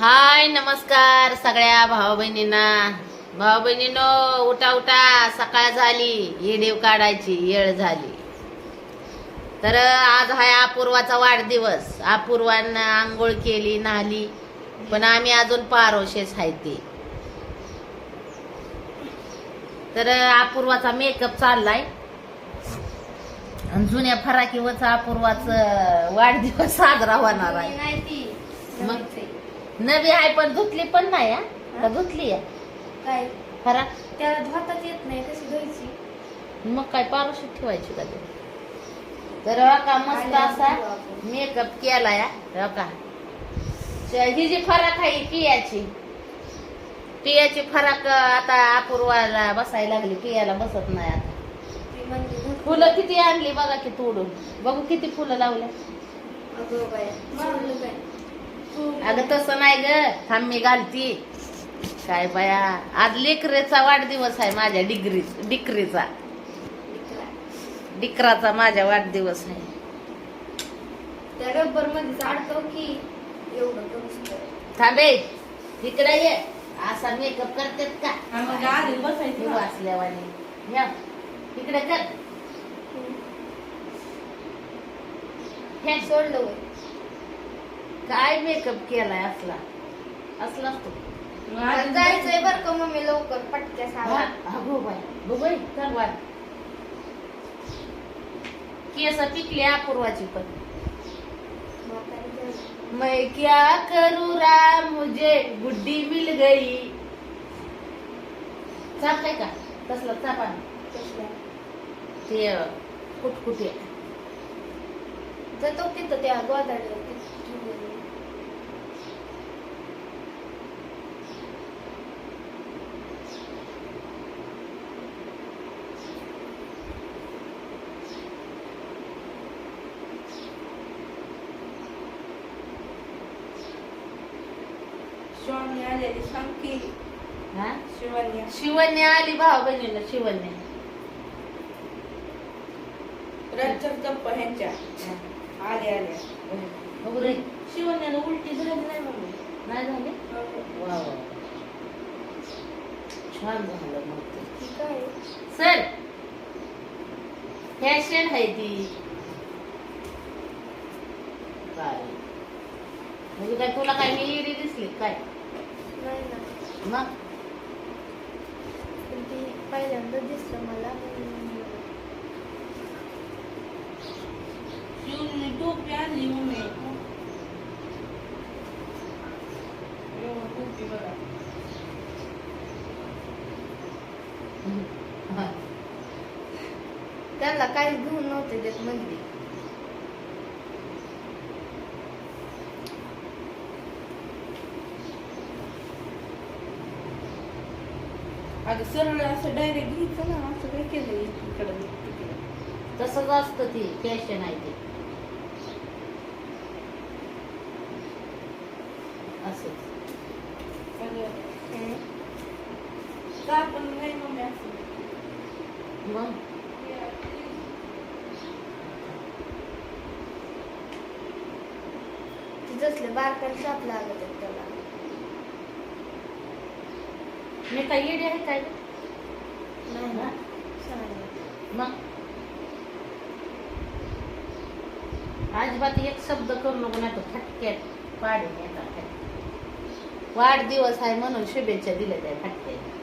हाय नमस्कार सगळ्या भाऊ बहिणींना भाऊ बहिणीनो उठा उठा. सकाळ झाली. येडीव काढायची येळ झाली. तर आज हाय अपूर्वाचा वाढदिवस. अपूर्वानं आंघोळ केली नाहली. पण आम्ही अजून पारोशेच आहे ते. तर अपूर्वाचा मेकअप चाललाय. जुन्या फराकीवरचा अपूर्वाचा वाढदिवस साजरा होणार आहे. मग? नवी आहे पण धुतली पण नाही हा? का धुतली आहे? काय? फराक त्याला धुताच येत नाही कशी धुवायची? मग काय पारोशीत ठेवायची का ते? तर का मस्त असा मेकअप केलाय हो? का? ही जी फराक आहे पियाची. पियाची फराक आता अपूर्वाला बसायला लागली पियाला बसत नाही आता. ती म्हणजे धुत- फुलं किती आणली बघा की तोडून. बघू किती फुलं लावल्या अगं बाया, सोडलं काय? अगं तसं नाही ग. थांब मी घालती. काय बाया आज लेकरेचा वाढदिवस आहे माझ्या डिग्री डिक्रीचा. डिकराचा माझ्या वाढदिवस आहे. त्या रबरमध्ये की एवढं करू थांबे. इकडे ये. असा मेकअप करतात का? मग आधी बसायचं. मी ना. वाचल्यावानी. या इकडे कर. हे सोडलं. काय मेकअप केलाय असला? असलाच तो जायचंय बर का मम्मी लवकर पटक्या सावा बाय बघ चल वाढ केस पिकली अपूर्वाची पण. मैं क्या करूँ राम मुझे गुड्डी मिल गई. चापताय का? कसला चापा ते कुटकुटे जातो तिथं त्या गोदाडे आलेली सांग हा? शिवण्या आली भाऊ बहिणीला शिवण्या राज्यात गप्पा ह्यांच्या. आल्या आल्या. बघू रे. शिवण्याला उलटी झाली नाही मम्मी नाही झाले वा वा छान झालं मग ते. सर फॅशन आहे ती. काय म्हणजे काय तुला काय मी दिसली काय? ना? ती पहिल्यांदा दिसलं मला म्हणून शिवनी टोपी आणली मम्मी. एवढं टोपी बघा. त्यांना काही घेऊन नव्हते देत म्हणजे अगं सरळ असं डायरेक्ट घ्यायचं ना असं काय केलं इकडं तसंच असतं ती फॅशन आहे ती. असंच. अगं का पण नाही मम्मी असं. मग? ती जसले बारकाला साप लागत आहेत त्याला मी काय येडी आहे काय नाही? सांग मग अजिबात एक शब्द करू नको नाही तर फटक्यात पाडून येतात. वाढदिवस आहे म्हणून शुभेच्छा दिल्या त्या फटक्यात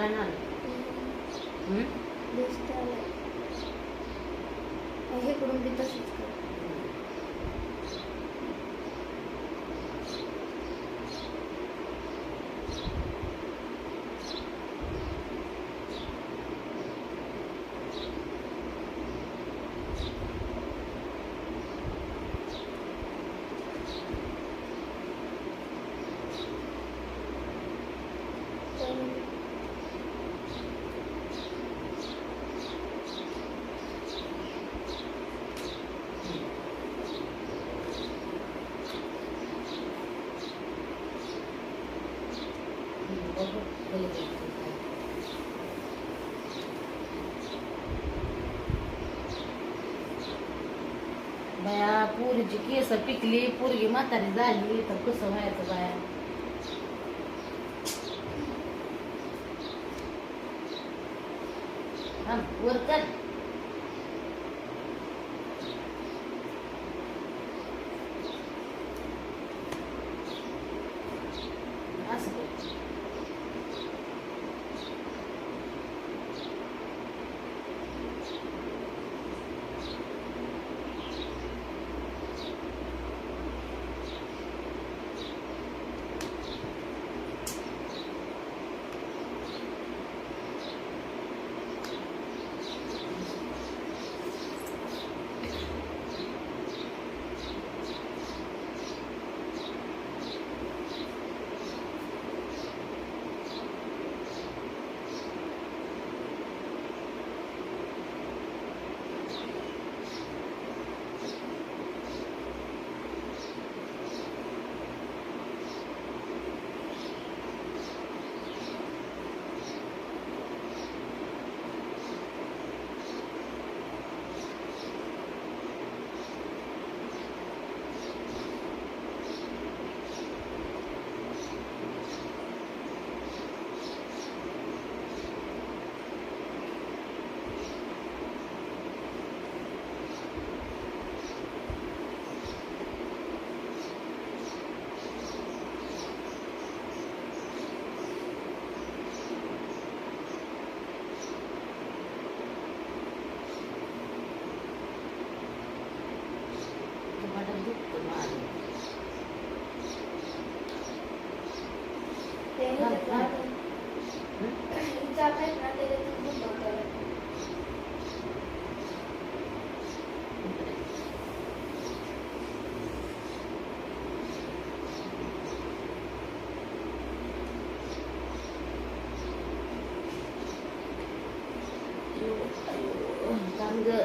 काय ना हं? दिसतं आलंय. हे इकडून बी तसंच कर बाया केस पिकली पोरगी म्हातारी झाली तर कसं व्हायचं बाया वर कर अयो,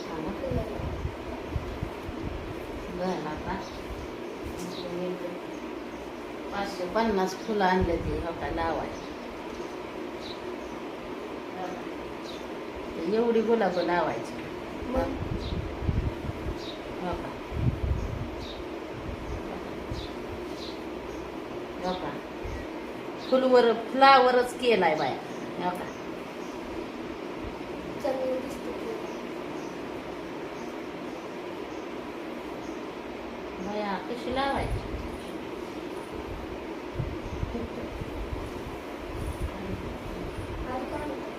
थांब गं. आला. बरं आता. पाचशे पन्नास फुलं आणले ते हो का लावायला एवढी गुलाब लावायची. मग? हो का? हो का? फुलवर फ्लावरच केलाय बाया. हो का. बाया कशी लावायची आणि काय म्हणतात?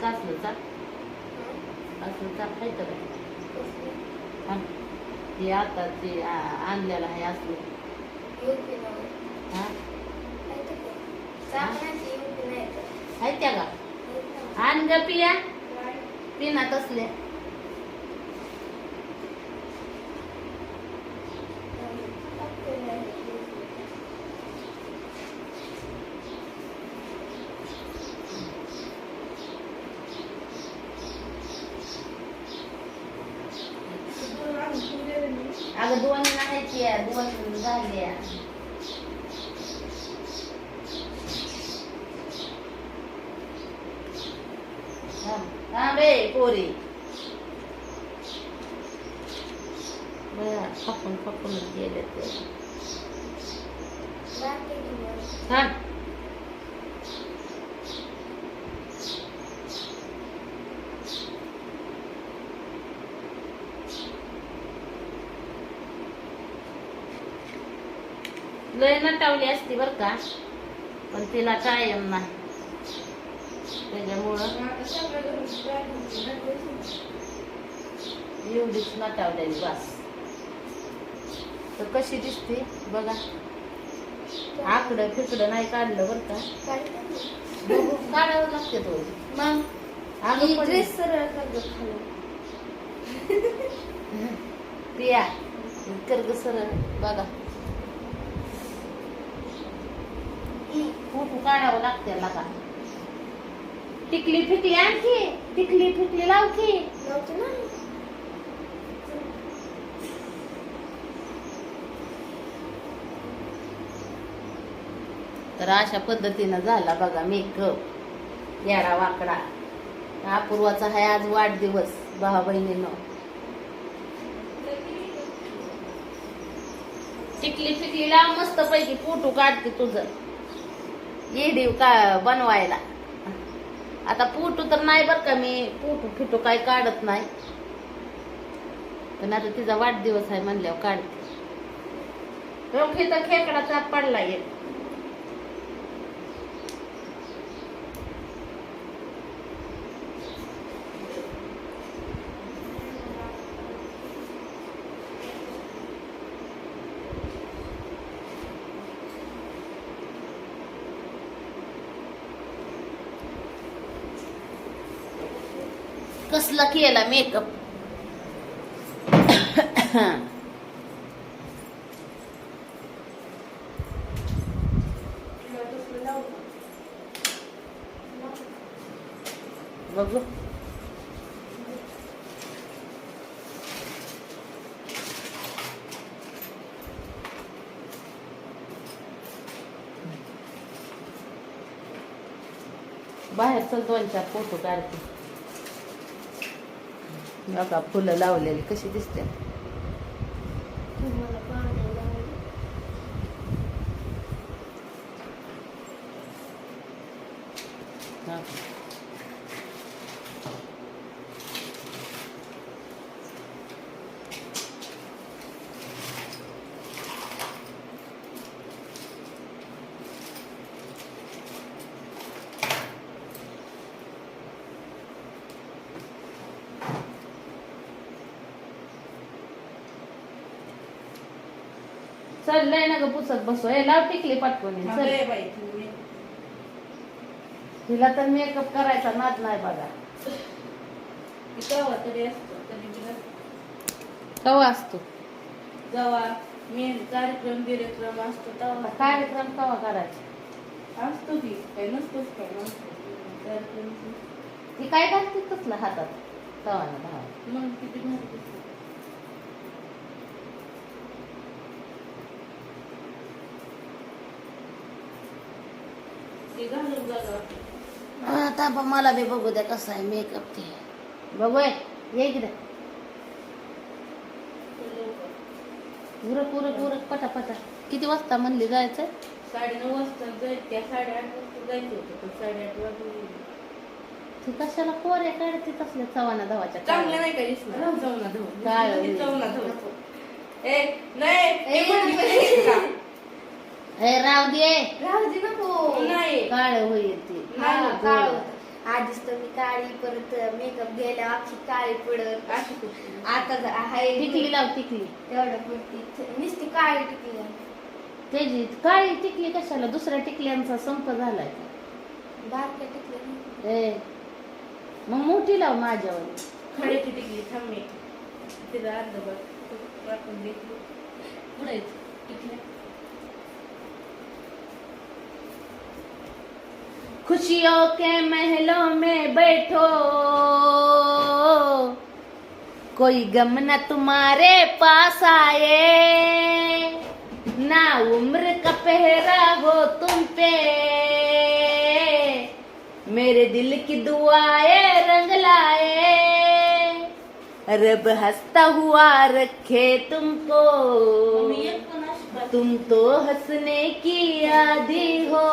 कासलं चाक हं? खायचं का? हा. आता ते आणलेलं आहे असलं. हा? त्या का? आण ग पिया. पिना तसल्या अगं दोन आहेत या दोन झाल्या थांब थांब रे पोरी बया फकून फकून गेले ते थांब लय नटावली असती बर का पण तिला कायम नाही त्याच्यामुळं एवढीच नटावलेली बस. तर कशी दिसते? बघा. आकडं फिकडं नाही काढलं बर का? काढावं लागते तो. मग ड्रेस सरळ करतो खाली पिया कर ग सरळ. बघा. फोटो काढावं लागते का टिकली फिकली आणखी टिकली फिकली लाव की ना. तर अशा पद्धतीनं झाला बघा मेकअप. याडा वाकडा. अपूर्वाचा आहे आज वाढदिवस भावा बहिणीनं टिकली फिकली लाव मस्त पैकी फोटो काढते तुझं. येडीव का बनवायला. आता पोटू तर नाही बरं का मी. पोटू फिटू काय काढत नाही. पण आता तिचा वाढदिवस आहे म्हणल्यावर काढते. खेकडा चाप पडला एक. कसला केला मेकअप बघू. बाहेर चल दोन चार फोटो काढते. बघा फुलं लावलेली कशी दिसते हा. चल लय ना ग पुसत बसू. हे लाव टिकली पाठवून ये, चल बाई तुम्ही. तिला तर मेकअप करायचा नाद नाही बघा. केव्हा तरी असतो कधी बी कवा असतो? जेव्हा मेन कार्यक्रम बिरेक्रम असतो तेव्हा. कार्यक्रम कवा करायचा? असतो की काही नसतोच काय नसतो कार्यक्रम ती काय घालते तसलं हातात? तवा ना भावा मग किती भारी दिसतं. आता बा मला बी बघू द्या कसं आहे मेकअप ते. बघू ये इकडे. उरक उरक उरक पटा पटा किती वाजता म्हणली जायचं? साडेनऊ वाजता जायचं त्या साडेआठ वाजता जायचं होतं पण साडेआठ वाजता ती कशाला कोऱ्या काढते तसल्या चव्हाणा धावाच्या चांगलं नाही का दिसणार? जाऊ ना धुवून. काळं होईल. जाऊ ना धुवून. ए नाही ए, राव दे. राहू दे नको. नाही. काळ होईल ती. नाही, गोड. काळ होतं. आधीच तर मी काळी परत मेकअप गेल्या अख्खी काळी पडत. अशी कुठली? आता हाय टिकली लाव टिकली. तेवढं पुरती नुसती काळी टिकली त्याची काळी टिकली कशाला? दुसऱ्या टिकल्यांचा संप झालाय. बारक्या टिकली ए मग मोठी लाव माझ्यावर. खडे किती टिकली थांबे तिथं अर्ध बघ. पुढे टिकल्या खुशियों के महलों में बैठो। कोई गम न तुम्हारे पास आए। ना उम्र का पहरा हो तुम पे। मेरे दिल की दुआएँ रंग लाए। रब हंसता हुआ रखे तुमको। तुम तो हंसने की आधी हो.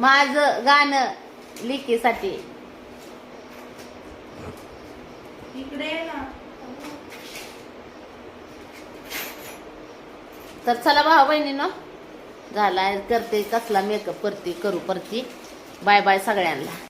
माझं गाणं लिकीसाठी ना. तर चला भाऊ बहिणीनं झाला करते कसला मेकअप करते करू परती. बाय बाय सगळ्यांना.